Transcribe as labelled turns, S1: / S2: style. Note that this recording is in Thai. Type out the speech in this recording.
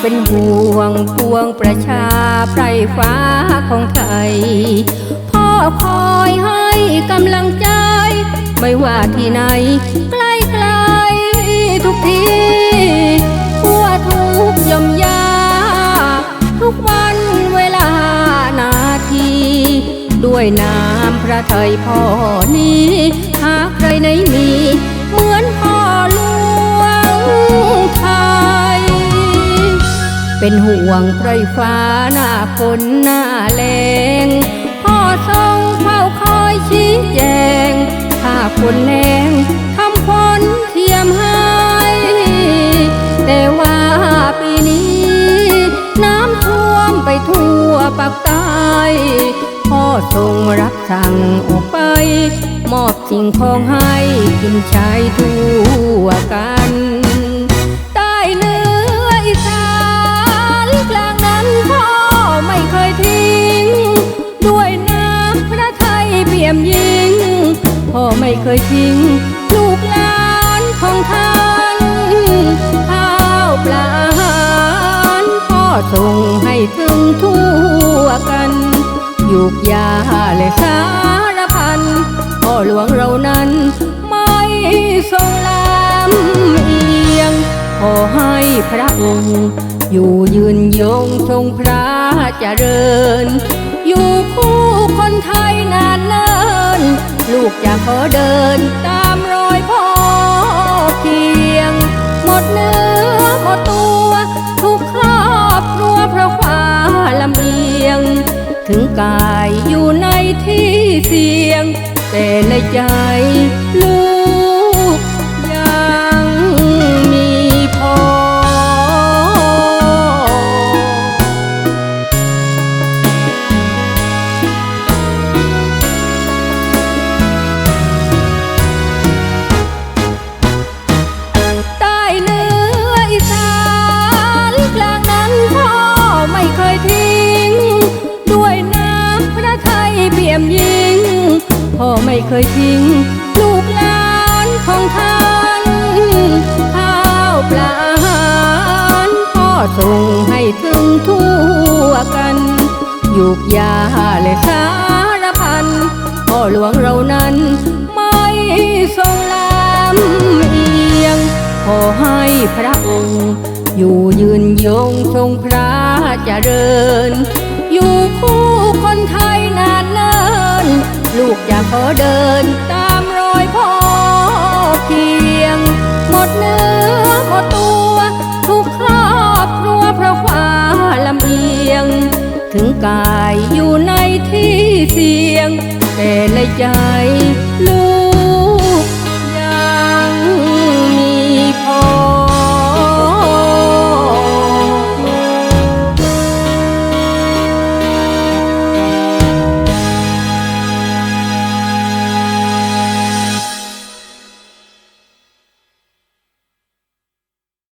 S1: เป็นห่วงพวงประชาไพรฟ้าของไทย พ่อคอยให้กำลังใจ ไม่ว่าที่ไหนใกล้ไกลทุกทีทั่วทุกย่อมยา ทุกวันเวลานาที ด้วยน้ำพระทัยพ่อนี้ หากใครไหนมี เหมือนพ่อหลวง เป็นห่วงไพรฟ้าหน้าฝนหน้าแรงพ่อทรงเฝ้าคอยชี้แจง ถ้าฝนแรงทำฝนเทียมให้ แต่ว่าปีนี้ น้ำท่วมไปทั่วปากใต้พ่อทรงรับสั่งออกไป มอบสิ่งของให้กินใช้ทั่วกัน พ่อไม่เคยทิ้ง ลูกหลานของท่านข้าวปลาอาหารพ่อส่งให้ถึงทั่วกันยุกยาและสารพันพ่อหลวงเรานั้น ไม่ทรงลำเอียง ขอให้พระองค์อยู่ยืนยงทรงพระเจริญ อยู่คู่คนไทยนานเนิน ลูกจะขอเดินตามรอยพ่อเคียง หมดเนื้อหมดตัว ทุกครอบครัวเพราะความลำเอียง ถึงกายอยู่ในที่เสี่ยง แต่ในใจลูก มยิ่งพ่อไม่เคยทิ้ง ลูกหลานของท่านข้าวปลาอาหารพ่อส่งให้ถึงทั่วกันยุกยาและสารพันพ่อหลวงเรานั้น ไม่ทรงลำเอียง ขอให้พระองค์ อยู่ยืนยงทรงพระเจริญ อยู่คู่คนไทย จะขอเดินตามรอยพ่อเพียง หมดเนื้อหมดตัว ทุกครอบครัวเพราะความลำเอียง ถึงกายอยู่ในที่เสี่ยง แต่ในใจลื